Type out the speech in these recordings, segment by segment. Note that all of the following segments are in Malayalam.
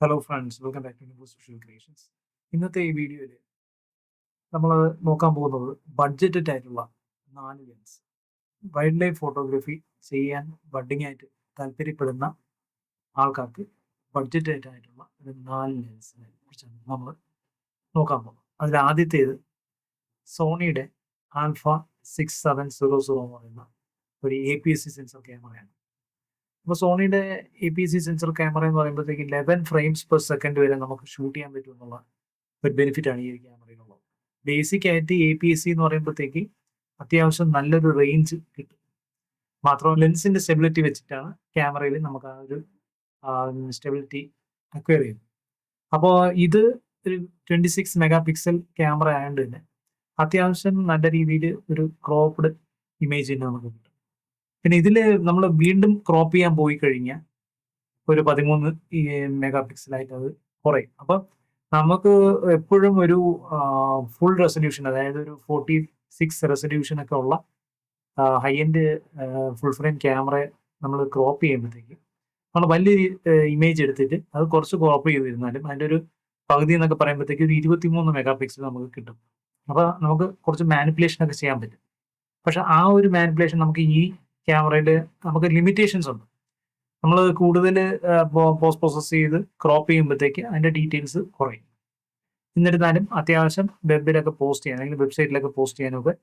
Hello friends welcome back to social creations ഇന്നത്തെ ഈ വീഡിയോയിൽ നമ്മൾ നോക്കാൻ പോകുന്നത് ബഡ്ജറ്റഡ് ആയിട്ടുള്ള നാല് ലെൻസ് വൈൽഡ് ലൈഫ് ഫോട്ടോഗ്രാഫി ചെയ്യാൻ ബഡിങ് ആയിട്ട് താല്പര്യപ്പെടുന്ന ആൾക്കാർക്ക് ബഡ്ജറ്റഡ് ആയിട്ടുള്ള ഒരു നാല് ലെൻസിനെ കുറിച്ചാണ് നമ്മൾ നോക്കാൻ പോകുന്നത്. അതിൽ ആദ്യത്തേത് സോണിയുടെ alpha six seven zero zero എന്ന് പറയുന്ന ഒരു A P S C sensor ക്യാമറയാണ് അപ്പോൾ സോണിയുടെ A P C sensor camera എന്ന് പറയുമ്പോഴത്തേക്ക് ലെവൻ ഫ്രെയിംസ് പെർ സെക്കൻഡ് വരെ നമുക്ക് ഷൂട്ട് ചെയ്യാൻ പറ്റും എന്നുള്ള ഒരു ബെനിഫിറ്റ് ആണ് ഈ ഒരു ക്യാമറയിലുള്ളത് ബേസിക് ആയിട്ട് എ പി എസ് സി എന്ന് പറയുമ്പോഴത്തേക്ക് അത്യാവശ്യം നല്ലൊരു റേഞ്ച് കിട്ടും. മാത്രമല്ല ലെൻസിന്റെ സ്റ്റെബിലിറ്റി വെച്ചിട്ടാണ് ക്യാമറയിൽ നമുക്ക് ആ ഒരു സ്റ്റെബിലിറ്റി അക്വയർ ചെയ്യുന്നത്. അപ്പോൾ ഇത് ഒരു twenty six mega pixel camera ആയതുകൊണ്ട് തന്നെ അത്യാവശ്യം നല്ല രീതിയിൽ ഒരു ക്രോപ്ഡ് ഇമേജ് തന്നെ നമുക്ക് കിട്ടും. പിന്നെ ഇതിൽ നമ്മൾ വീണ്ടും ക്രോപ്പ് ചെയ്യാൻ പോയി കഴിഞ്ഞാൽ ഒരു പതിമൂന്ന് മെഗാ പിക്സലായിട്ട് അത് കുറയും. അപ്പം നമുക്ക് എപ്പോഴും ഒരു ഫുൾ റെസൊല്യൂഷൻ അതായത് ഒരു ഫോർട്ടി സിക്സ് റെസൊല്യൂഷൻ ഒക്കെ ഉള്ള high end full frame camera നമ്മൾ ക്രോപ്പ് ചെയ്യുമ്പോഴത്തേക്ക് നമ്മൾ വലിയ ഇമേജ് എടുത്തിട്ട് അത് കുറച്ച് ക്രോപ്പ് ചെയ്തിരുന്നാലും അതിന്റെ ഒരു പകുതി എന്നൊക്കെ പറയുമ്പോഴത്തേക്ക് ഒരു ഇരുപത്തിമൂന്ന് മെഗാ പിക്സൽ നമുക്ക് കിട്ടും. അപ്പോൾ നമുക്ക് കുറച്ച് മാനിപ്പുലേഷൻ ഒക്കെ ചെയ്യാൻ പറ്റും. പക്ഷെ ആ ഒരു മാനിപ്പുലേഷൻ നമുക്ക് ഈ ക്യാമറയിൽ നമുക്ക് ലിമിറ്റേഷൻസ് ഉണ്ട്. നമ്മൾ കൂടുതൽ പോസ്റ്റ് പ്രോസസ്സ് ചെയ്ത് ക്രോപ്പ് ചെയ്യുമ്പോഴത്തേക്ക് അതിന്റെ ഡീറ്റെയിൽസ് കുറയും. എന്നിരുന്നാലും അത്യാവശ്യം വെബിലൊക്കെ പോസ്റ്റ് ചെയ്യാൻ അല്ലെങ്കിൽ വെബ്സൈറ്റിലൊക്കെ പോസ്റ്റ് ചെയ്യാനൊക്കെ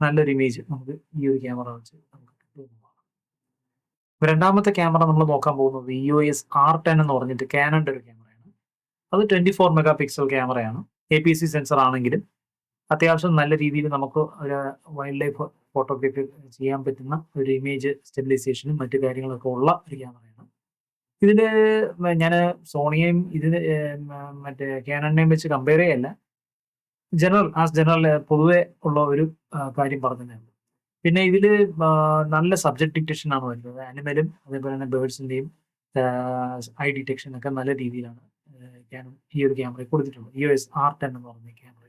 നല്ലൊരു ഇമേജ് നമുക്ക് ഈ ഒരു ക്യാമറ വെച്ച് നമുക്ക് രണ്ടാമത്തെ ക്യാമറ നമ്മൾ നോക്കാൻ പോകുന്നത് E O S R ten എന്ന് പറഞ്ഞിട്ട് ക്യാനന്റെ ഒരു ക്യാമറയാണ് അത് ട്വന്റി ഫോർ മെഗാ പിക്സൽ ക്യാമറയാണ് എ പി സി സെൻസർ ആണെങ്കിലും അത്യാവശ്യം നല്ല രീതിയിൽ നമുക്ക് ഒരു വൈൽഡ് ലൈഫ് ഫോട്ടോഗ്രാഫി ചെയ്യാൻ പറ്റുന്ന ഒരു ഇമേജ് സ്റ്റെബിലൈസേഷനും മറ്റു കാര്യങ്ങളൊക്കെ ഉള്ള ഒരു ക്യാമറയാണ് ഇതിൽ ഞാൻ സോണിയെയും ഇതിന് മറ്റേ ക്യാനണിനെയും വെച്ച് കമ്പയർ ചെയ്യല്ല. ജനറൽ ആസ് ജനറൽ പൊതുവെ ഉള്ള ഒരു കാര്യം പറഞ്ഞതാണ് പിന്നെ ഇതിൽ നല്ല സബ്ജക്ട് ഡിറ്റക്ഷൻ ആണ് വരുന്നത്. ആനിമലും അതേപോലെ തന്നെ ബേർഡ്സിന്റെയും ഐ ഡിറ്റക്ഷൻ ഒക്കെ നല്ല രീതിയിലാണ് ക്യാനൺ ഈ ഒരു ക്യാമറ കൊടുത്തിട്ടുള്ളത്. യു എസ് ആർ ടെൻ എന്ന് പറഞ്ഞ ക്യാമറ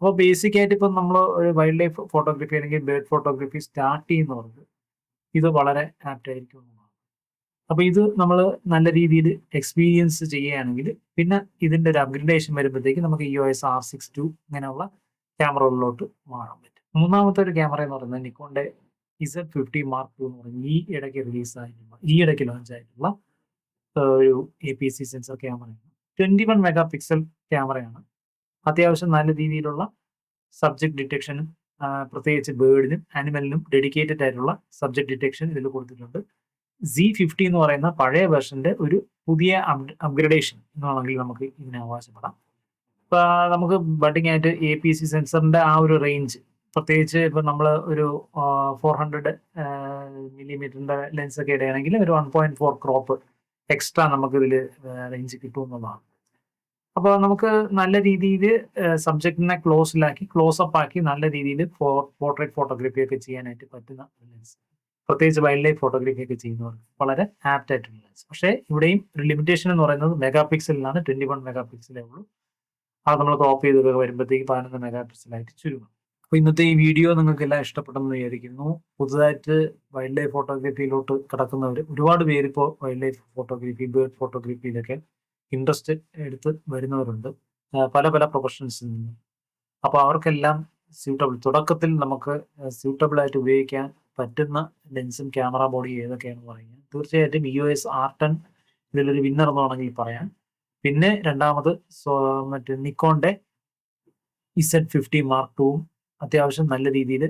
അപ്പോൾ ബേസിക് ആയിട്ട് ഇപ്പം നമ്മൾ ഒരു വൈൽഡ് ലൈഫ് ഫോട്ടോഗ്രാഫി അല്ലെങ്കിൽ ബേർഡ് ഫോട്ടോഗ്രാഫി സ്റ്റാർട്ട് ചെയ്യുന്നവർക്ക് ഇത് വളരെ ആപ്റ്റ് ആയിരിക്കും. എന്നുള്ളതാണ് അപ്പോൾ ഇത് നമ്മൾ നല്ല രീതിയിൽ എക്സ്പീരിയൻസ് ചെയ്യുകയാണെങ്കിൽ പിന്നെ ഇതിന്റെ ഒരു അപ്ഗ്രഡേഷൻ വരുമ്പോഴത്തേക്ക് നമുക്ക് E O S R six two ഇങ്ങനെയുള്ള ക്യാമറകളിലോട്ട് മാറാൻ പറ്റും. മൂന്നാമത്തെ ഒരു ക്യാമറ എന്ന് പറയുന്നത് നിക്കോണിന്റെ ഇസഡ് ഫിഫ്റ്റി മാർക്ക് ടു എന്ന് പറയുന്നത് ഈ ഇടയ്ക്ക് റിലീസ് ആയിട്ടുള്ള ഈ ഇടയ്ക്ക് ലോഞ്ച് ആയിട്ടുള്ള ഒരു എ പി സി സെൻസർ ക്യാമറയാണ് ട്വന്റി വൺ മെഗാ പിക്സൽ ക്യാമറയാണ് അത്യാവശ്യം നല്ല രീതിയിലുള്ള സബ്ജക്ട് ഡിറ്റക്ഷനും പ്രത്യേകിച്ച് ബേർഡിനും ആനിമലിനും ഡെഡിക്കേറ്റഡ് ആയിട്ടുള്ള സബ്ജക്ട് ഡിറ്റക്ഷൻ ഇതിൽ കൊടുത്തിട്ടുണ്ട്. സി ഫിഫ്റ്റി എന്ന് പറയുന്ന പഴയ വെർഷന്റെ ഒരു പുതിയ അപ്ഗ്രഡേഷൻ എന്ന് വേണമെങ്കിൽ നമുക്ക് ഇതിനെ അവകാശപ്പെടാം ഇപ്പൊ നമുക്ക് ബഡിങ് ആയിട്ട് എ പി സി സെൻസറിന്റെ ആ ഒരു റേഞ്ച് പ്രത്യേകിച്ച് ഇപ്പൊ നമ്മൾ ഒരു ഫോർ ഹൺഡ്രഡ് മില്ലിമീറ്ററിന്റെ ലെൻസ് ഒക്കെ ഇടുകയാണെങ്കിൽ ഒരു one point four crop extra നമുക്ക് ഇതിൽ റേഞ്ച് കിട്ടുമെന്നുള്ളതാണ് അപ്പോൾ നമുക്ക് നല്ല രീതിയിൽ സബ്ജക്റ്റിനെ ക്ലോസിലാക്കി ക്ലോസ് അപ്പ് ആക്കി നല്ല രീതിയിൽ പോർട്രേറ്റ് ഫോട്ടോഗ്രാഫി ഒക്കെ ചെയ്യാനായിട്ട് പറ്റുന്ന ലെൻസ് പ്രത്യേകിച്ച് വൈൽഡ് ലൈഫ് ഫോട്ടോഗ്രാഫി ഒക്കെ ചെയ്യുന്നവർക്ക് വളരെ ആപ്റ്റ് ആയിട്ടുള്ള ലെൻസ് പക്ഷേ ഇവിടെയും ഒരു ലിമിറ്റേഷൻ എന്ന് പറയുന്നത് മെഗാ പിക്സലിലാണ് ട്വന്റി വൺ മെഗാ പിക്സലേ ഉള്ളൂ. അത് നമ്മൾ ക്രോപ്പ് ചെയ്തൊക്കെ വരുമ്പോഴത്തേക്ക് പതിനൊന്ന് മെഗാ പിക്സലായിട്ട് ചുരുങ്ങും. അപ്പോൾ ഇന്നത്തെ ഈ വീഡിയോ നിങ്ങൾക്ക് എല്ലാം ഇഷ്ടപ്പെട്ടെന്ന് വിചാരിക്കുന്നു. പുതുതായിട്ട് വൈൽഡ് ലൈഫ് ഫോട്ടോഗ്രാഫിയിലോട്ട് കിടക്കുന്നവർ ഒരുപാട് പേര് ഇപ്പോൾ വൈൽഡ് ലൈഫ് ഫോട്ടോഗ്രാഫി ബേർഡ് ഫോട്ടോഗ്രാഫിയിലൊക്കെ ഇൻട്രസ്റ്റ് എടുത്ത് വരുന്നവരുണ്ട്. പല പല പ്രൊഫഷൻസിൽ നിന്നും. അപ്പോൾ അവർക്കെല്ലാം സ്യൂട്ടബിൾ തുടക്കത്തിൽ നമുക്ക് സ്യൂട്ടബിൾ ആയിട്ട് ഉപയോഗിക്കാൻ പറ്റുന്ന ലെൻസും ക്യാമറ ബോഡി ഏതൊക്കെയാണെന്ന് പറയുന്നത് തീർച്ചയായിട്ടും E O S R ten ഇതിലൊരു വിന്നർ എന്ന് വേണമെങ്കിൽ പറയാം. പിന്നെ രണ്ടാമത് മറ്റേ നിക്കോണിന്റെ ഇസെഡ് ഫിഫ്റ്റി മാർക്ക് ടൂവും അത്യാവശ്യം നല്ല രീതിയിൽ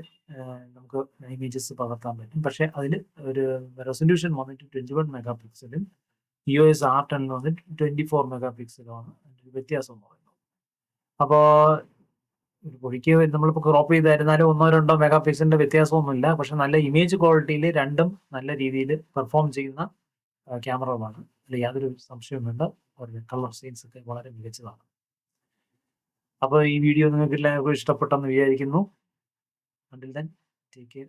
നമുക്ക് ഇമേജസ് പകർത്താൻ പറ്റും. പക്ഷേ അതിൽ ഒരു റെസൊല്യൂഷൻ വന്നിട്ട് ട്വന്റി വൺ മെഗാ പിക്സലും ഒ എസ് ആർ ടെൻ വന്നിട്ട് ട്വന്റി ഫോർ മെഗാ പിക്സലുമാണ് വ്യത്യാസം എന്ന് പറയുന്നത് അപ്പോൾ ഒരു പൊടിക്ക് നമ്മളിപ്പോൾ ക്രോപ്പ് ചെയ്തായിരുന്നാലും ഒന്നോ രണ്ടോ മെഗാ പിക്സലിന്റെ വ്യത്യാസമൊന്നുമില്ല. പക്ഷെ നല്ല ഇമേജ് ക്വാളിറ്റിയിൽ രണ്ടും നല്ല രീതിയിൽ പെർഫോം ചെയ്യുന്ന ക്യാമറകളാണ് അതിൽ യാതൊരു സംശയവും വേണ്ട അവരുടെ കളർ സീൻസ് ഒക്കെ വളരെ മികച്ചതാണ്. അപ്പോൾ ഈ വീഡിയോ നിങ്ങൾക്ക് എല്ലാവർക്കും ഇഷ്ടപ്പെട്ടെന്ന് വിചാരിക്കുന്നു. Until then take care